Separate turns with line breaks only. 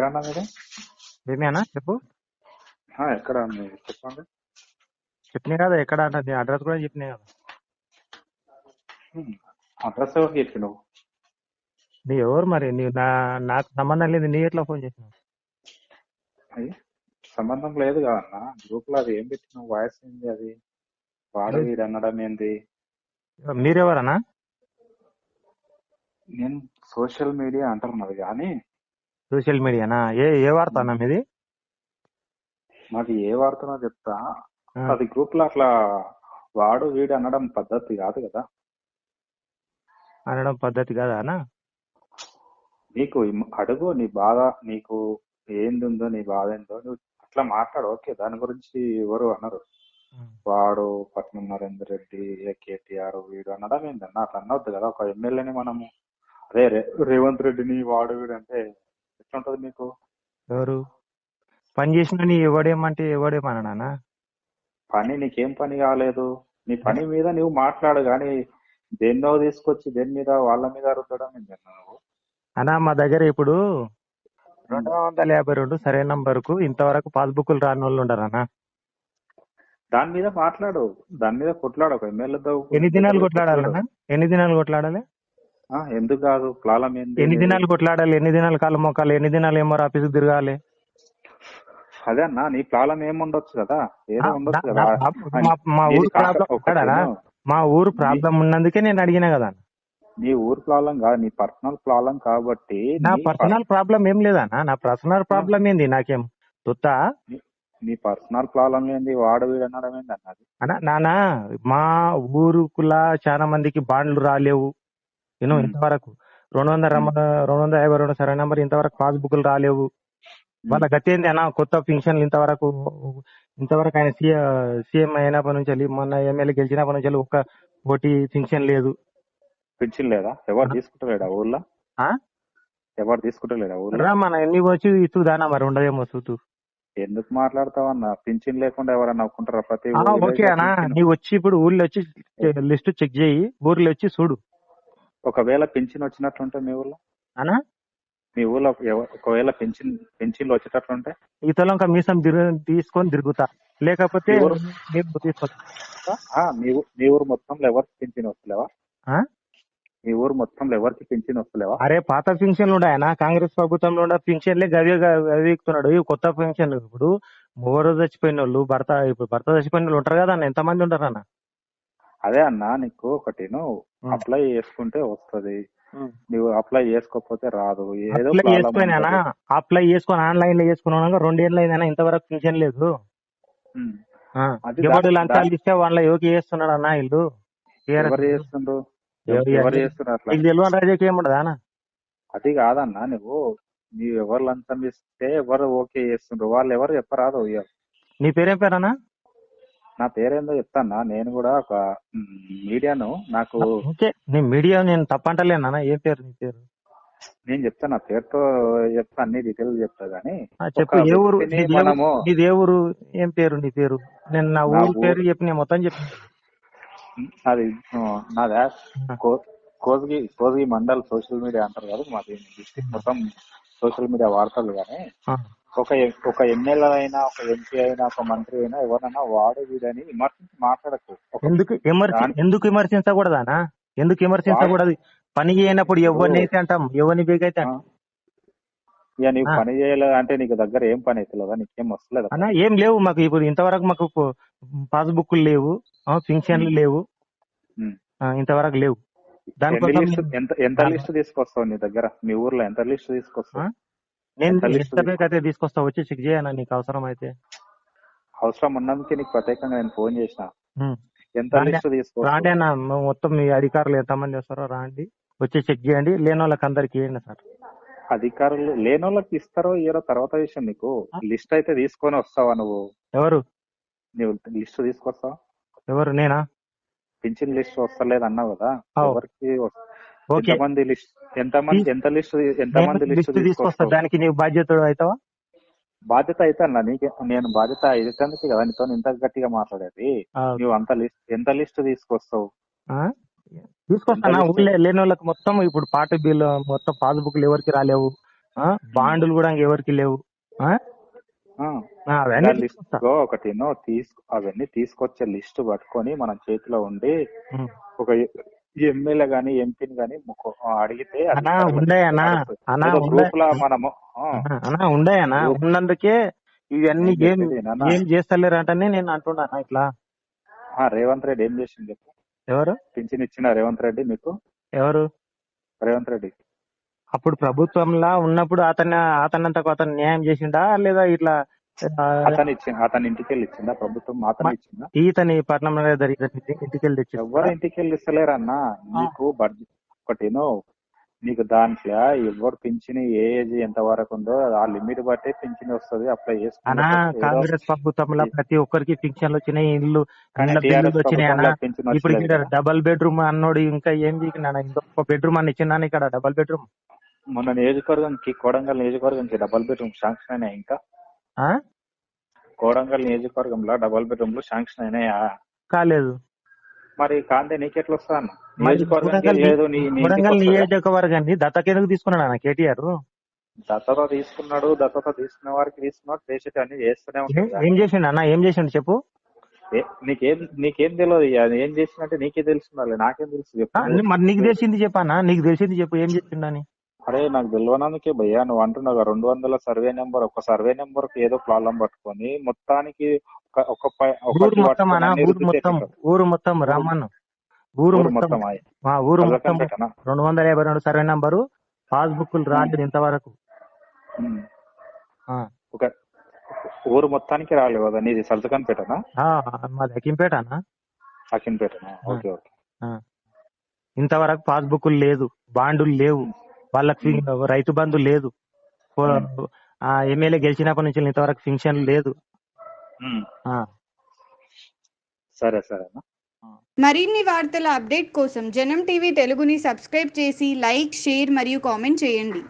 ఎక్కడ అన్నా మీరు?
ఏమేనా చెప్పు.
ఎక్కడ మీ చెప్పండి.
చెప్పినా కదా ఎక్కడ? అంటే నీ అడ్రస్ కూడా చెప్పినా కదా.
అడ్రస్ ఎవరికి
నీ ఎవరు మరి? నీ నా నాకు సంబంధం లేదు నీ ఎట్లా ఫోన్ చేసినావు?
సంబంధం లేదు కదన్నా గ్రూప్లో అది ఏం పెట్టినావు? వాయిస్ ఏంది అది? వాడు? వీడు అనడం ఏంది?
మీరెవరనా
నేను సోషల్ మీడియా అంటున్నది కానీ
సోషల్ మీడియానా? ఏ ఏ వార్త అన్న మీది?
నాకు ఏ వాడుతున్నా చెప్తా. అది గ్రూప్లో అట్లా వాడు వీడు అనడం పద్ధతి కాదు కదా.
అనడం పద్ధతి కదా అన్న?
నీకు ఇమ్- అడుగు నీ బాధ నీకు ఏంది ఉందో నీ బాధ ఏందో నువ్వు అట్లా మాట్లాడు. ఓకే దాని గురించి ఎవరు అనరు. వాడు పట్నం నరేందర్ రెడ్డి ఏ కేటీఆర్ వీడు అనడం ఏందన్న అట్లా అనొద్దు కదా. ఒక ఎమ్మెల్యేని మనము అదే రే- రేవంత్ రెడ్డిని వాడు వీడు అంటే ఎట్లుంటది మీకు?
ఎవరు? పని చేసిన నీ ఎవడేమంటే ఎవడేమన్నానా
పని నీకేం పని కాలేదు. నీ పని మీద నువ్వు మాట్లాడు కానీ దేన్నో తీసుకొచ్చి దేని మీద వాళ్ళ మీద రుద్దడం ఏందన్న నువ్వు?
అన్నా మా దగ్గర ఇప్పుడు రెండు వందల యాభై రెండు సరైన నంబర్కు ఇంతవరకు పాస్బుక్లు రాని వాళ్ళు ఉండరన్నా
దాని మీద మాట్లాడు. దాని మీద కొట్లాడు. ఒక ఎమ్మెల్యేతో
ఎన్ని దినాలు కొట్లాడాలన్నా? ఎన్ని దినాలు కొట్లాడాలి?
ఎందుకు కాదు? ప్రాబ్లం ఏంది?
ఎన్ని దినాలు కొట్లాడాలి? ఎన్ని దినాలు కాలు మొక్కాలి ఎన్ని దినాలు ఏమో ఆఫీసు తిరగాలి?
అదే అన్న నీ ప్రాబ్లం ఏముండొచ్చు కదా? ఏదో ఉండొచ్చు కదా?
మా- మా ఊరు ప్రాబ్లం
ఒకటి
కాదనా
ఏమో,
మా ఊరు ప్రాబ్లం ఉన్నందుకే నేను అడిగినా కదా
నీ ఊరు ప్రాబ్లం కాదు నీ పర్సనల్ ప్రాబ్లం కాబట్టి
నా
నీ
పర్సనల్ ప్రాబ్లం ఏం లేదన్నా నా పర్సనల్ ప్రాబ్లం ఏంది నాకేం? తొత్తా?
నీ- నీ పర్సనల్ ప్రాబ్లం ఏంది? వాడు వీడు అనడం ఏంది అన్నది
అన్నా నానా మా ఊరుకులా చాలా మందికి బాండ్లు రాలేవు. నేను
మ్.
ఇంతవరకు రెండు వందల రమ- రెండు వందల యాభై రెండు సరే నెంబర్ ఇంతవరకు పాస్బుక్లు రాలేవు. వాళ్ళ గతి ఏంది అన్న కొత్త పింఛన్లు ఇంతవరకు ఇంతవరకు ఆయన సీఎం అయినప్పటి నుంచి వెళ్ళి మొన్న ఎమ్మెల్యే గెలిచినప్పటి నుంచి వెళ్ళి ఒక్క ఓటీ పింఛన్ లేదు.
పింఛన్ లేదా? ఎవరు తీసుకుంటలేడా ఊర్లో?
ఆ?
ఎవరు తీసుకుంటలేడా ఊర్లో?
మన ఎన్ని వచ్చి ఇస్తూ దానా మరి ఉండదేమో చూతూ
ఎందుకు మాట్లాడతావన్న? పింఛన్ లేకుండా ఎవరైనా నవ్వుకుంటారా? ప్రతి
ఓకే అన్నా. నీవు వచ్చి ఇప్పుడు ఊర్లో వచ్చి లిస్ట్ చెక్ చేయి ఊర్లో వచ్చి చూడు.
ఒకవేళ పింఛన్ వచ్చినట్లుంటే మీ ఊర్లో?
అనా?
మీ ఊర్లో ఎవ- ఒకవేళ పెన్షన్ పెన్షన్లు వచ్చేటట్లుంటే?
ఈ తొలంక మీసం తీసుకొని తిరుగుతా. లేకపోతే
మీ మీ ఊరు మొత్తంలో ఎవరికి పింఛన్ వస్తలేవా?
ఆ?
మీ ఊరు మొత్తంలో ఎవరికి పింఛన్ వస్తలేవా?
అరే పాత పింఛన్లు ఉన్నాయన కాంగ్రెస్ ప్రభుత్వంలో ఉన్న పింఛన్లే గవి గవి ఎక్కుతున్నాడు ఇవి కొత్త పింఛన్లు ఇప్పుడు మూడు చచ్చిపోయిన వాళ్ళు భర్త ఇప్పుడు భర్త చచ్చిపోయిన వాళ్ళు ఉంటారు కదా అన్న. ఎంతమంది ఉంటారు అన్న
అదే అన్న నీకు ఒకటి. అప్లై చేసుకుంటే వస్తది. నువ్వు అప్లై చేసుకోకపోతే రాదు. ఏదో
అప్లై చేసుకొని ఆన్లైన్లో చేసుకున్నాక రెండేళ్ళు అయిందన్నా ఇంతవరకు పింఛన్ లేదు. లంచాలు ఇస్తే వాళ్ళ యోగి చేస్తున్నాడు అన్న ఇల్లు
ఎవరు చేస్తుండ్రు?
ఎవరు
ఎవరు
చేస్తున్నారు? తెలియని రాజకీయం ఉండదా
అది కాదన్న నువ్వు. నీవు ఎవరు లంచం ఇస్తే ఎవరు ఓకే చేస్తుండ్రు? వాళ్ళు ఎవరు చెప్పరాదు.
నీ పేరేం పేరన్నా
నా పేరేందో చెప్తానా? నేను కూడా ఒక మీడియాను. నాకు
ఓకే. నీ మీడియా నేను తప్పంటలేనా ఏం పేరు నీ పేరు?
నేను చెప్తా నా పేరుతో చెప్తా అన్ని డీటెయిల్స్ చెప్తా గానీ
చెప్పు. ఏ ఊరు? నీది ఏ ఊరు- పేరు నీ పేరు? నేను నా ఊరు పేరు చెప్పి నేను మొత్తం చెప్పి.
అది నాదా కో- కోస్గి కోస్గి మండల్ సోషల్ మీడియా అంటారు కదా మాది డిస్ట్రిక్ట్ మొత్తం సోషల్ మీడియా వాడతారు కానీ ఒక ఒక ఎమ్మెల్యే అయినా ఒక ఎంపీ అయినా ఒక మంత్రి అయినా ఎవరైనా వాడు వీడని విమర్శించి మాట్లాడకు.
ఎందుకు ఎందుకు విమర్శించకూడదానా ఎందుకు విమర్శించకూడదు పని చేయనప్పుడు ఎవరిని అయితే అంటాం? ఎవరిని బేగైతే
ఇక నీకు. పని చేయలేదు అంటే నీకు దగ్గర ఏం పని అవుతుందా నీకేం వస్తలేదా?
అన్న ఏం లేవు మాకు ఇప్పుడు. ఇంతవరకు మాకు పాస్బుక్ లేవు పింఛన్లు లేవు. ఇంతవరకు లేవు. దానికోసం
ఎంత ఎంత లిస్ట్ తీసుకొస్తావు నీ దగ్గర? మీ ఊర్లో ఎంత లిస్ట్ తీసుకొస్తావు?
నేను అయితే తీసుకొస్తా వచ్చి చెక్ చేయనా నీకు అవసరం అయితే
అవసరం ఉన్నందుకే నీకు ప్రత్యేకంగా నేను ఫోన్ చేసిన. ఎంత
రాండి-
లిస్ట్ తీసుకో
రాండి అన్న మొత్తం మీ అధికారులు ఎంతమంది వస్తారో రాండి వచ్చి చెక్ చేయండి లేని వాళ్ళకి అందరికి ఇవ్వండి సార్.
అధికారులు లేని వాళ్ళకి ఇస్తారో ఇయ్యరో తర్వాత విషయం నీకు. లిస్ట్ అయితే తీసుకొని వస్తావా నువ్వు?
ఎవరు?
నువ్వు లిస్ట్ తీసుకొస్తావా?
ఎవరు నేనా?
పింఛన్ లిస్ట్ వస్తలేదు అన్నావు కదా. ఎవరికి ఎంతమంది లిస్ట్ ఎంతమంది ఎంత లిస్ట్ ఎంతమంది లిస్ట్
లిస్ట్ తీసుకొస్తా. దానికి నీవు బాధ్యత అవుతావా?
బాధ్యత అయితే అన్న నీకే నేను బాధ్యత అయితందుకే కదా నీతో ఇంత గట్టిగా మాట్లాడేది. నువ్వు అంత లిస్ట్ ఎంత లిస్ట్ తీసుకొస్తావు?
తీసుకొస్తానా? ఊళ్ళో లేని వాళ్ళకి మొత్తం ఇప్పుడు పాట బిల్లు మొత్తం పాస్బుక్లు ఎవరికి రాలేవు? బాండులు కూడా ఎవరికి లేవు? అవన్నీ తీసుకొస్తా.
ఒకటినో తీసుకు అవన్నీ తీసుకొచ్చే లిస్ట్ పట్టుకొని మన చేతిలో ఉండి. ఒక ఎమ్మెల్యే గాని ఎంపీని గాని అడిగితే
అన్నా అన్నా
గ్రూప్ లా మనము
అన్నా,
గ్రూప్
ఉన్నందుకే ఇవన్నీ
ఏం
ఏం
చెప్పేది నాన్న?
ఏం చేస్తలేరు అంటేనే నేను అంటున్నా అన్నా ఇట్లా.
ఆ, రేవంత్ రెడ్డి ఏం చేసింది చెప్పు?
ఎవరు?
పింఛన్ ఇచ్చిన రేవంత్ రెడ్డి మీకు?
ఎవరు?
రేవంత్ రెడ్డి.
అప్పుడు ప్రభుత్వంలా ఉన్నప్పుడు అతన్ని అతనంతకు అతను న్యాయం చేసిండా లేదా ఇట్లా
అతను ఇచ్చింది అతని ఇంటికి వెళ్ళి ఇచ్చిందా ప్రభుత్వం అతను
మ-
ఇచ్చిందా
ఈతని పట్నంలో జరిగిన ఇంటికి వెళ్ళి తెచ్చి
ఎవరు ఇంటికి వెళ్ళి ఇస్తలేరన్నా నీకు బడ్జెట్ ఒకటినో నీకు దాంట్లో ఎవరు పింఛన్ ఏ ఏజ్ ఎంత వరకు ఉందో ఆ లిమిట్ బట్టే పింఛన్ వస్తుంది అప్లై చేసుకుంటే
కాంగ్రెస్ ప్రభుత్వంలో ప్రతి ఒక్కరికి పింఛన్లు వచ్చినాయి ఇల్లు వచ్చినాయి ఇప్పుడు ఇక్కడ. డబల్ బెడ్రూమ్ అన్నోడు ఇంకా ఏం ఇంకొక బెడ్రూమ్ అని ఇచ్చినాను ఇక్కడ డబల్ బెడ్రూమ్.
మొన్న నియోజకవర్గంకి కోడంగల్ నియోజకవర్గంకి డబల్ బెడ్రూమ్ శాంక్షన్ అయినాయి ఇంకా. కోడంగల్ నియోజకవర్గంలో డబల్ బెడ్రూమ్లు శాంక్షన్ అయినాయా?
కాలేదు.
మరి కాంతే నీకెట్లా వస్తా అన్న
మరి
నియోజకవర్గానికి
కొడంగల్
లేదు నీ నీ ఇంటికి
కొడంగల్
వస్తుందా?
నియోజకవర్గాన్ని దత్తకెందుకు తీసుకున్నాడు అన్న కేటీఆర్?
దత్తత తీసుకున్నాడు దత్తత తీసుకున్న వారికి తీసుకున్నాడు చేసేటి అన్ని చేస్తూనే ఉంటాడు. కదా.
ఏం చేసిండు అన్న? ఏం చేసిండు చెప్పు.
నీకేం నీకేం తెలియదు అది ఏం చేసినట్టే నీకే తెలుస్తుండాలి నాకేం తెలుసు చెప్పు.
మరి నీకు తెలిసింది చెప్పన్నా నీకు తెలిసింది చెప్పు. ఏం చెప్పిండని
అరే నాకు తెలియనందుకే భయ్యా నువ్వు అంటున్నావు రెండు వందల సర్వే నెంబర్ ఒక సర్వే నెంబర్కి ఏదో ప్రాబ్లం పట్టుకొని మొత్తానికి ఒక
ఊరు మొత్తం ఊరు మొత్తం. ఊరు మొత్తం రమ్మను. ఊరు మొత్తం. ఊరు మొత్తం? రెండు వందల యాభై రెండు సర్వే నంబరు పాస్బుక్లు రాలేదు ఇంతవరకు.
ఒక ఊరు మొత్తానికి రాలేదు కదా నీది సల్తకన్పేటనా?
ఆ, మాది అకింపేట అన్న.
అకిన్పేటనా ఓకే ఓకే.
ఇంతవరకు పాస్బుక్లు లేదు బాండులు లేవు. వాళ్ళకి ఫి- రైతు బంధు లేదు. ఆ ఎమ్మెల్యే గెలిచినప్పటి నుంచి ఇంతవరకు ఫింక్షన్ లేదు. ఆ.
సరే సరేనా
మరిన్ని వార్తల అప్డేట్ కోసం జనం టీవీ తెలుగుని సబ్స్క్రైబ్ చేసి లైక్ షేర్ మరియు కామెంట్ చేయండి.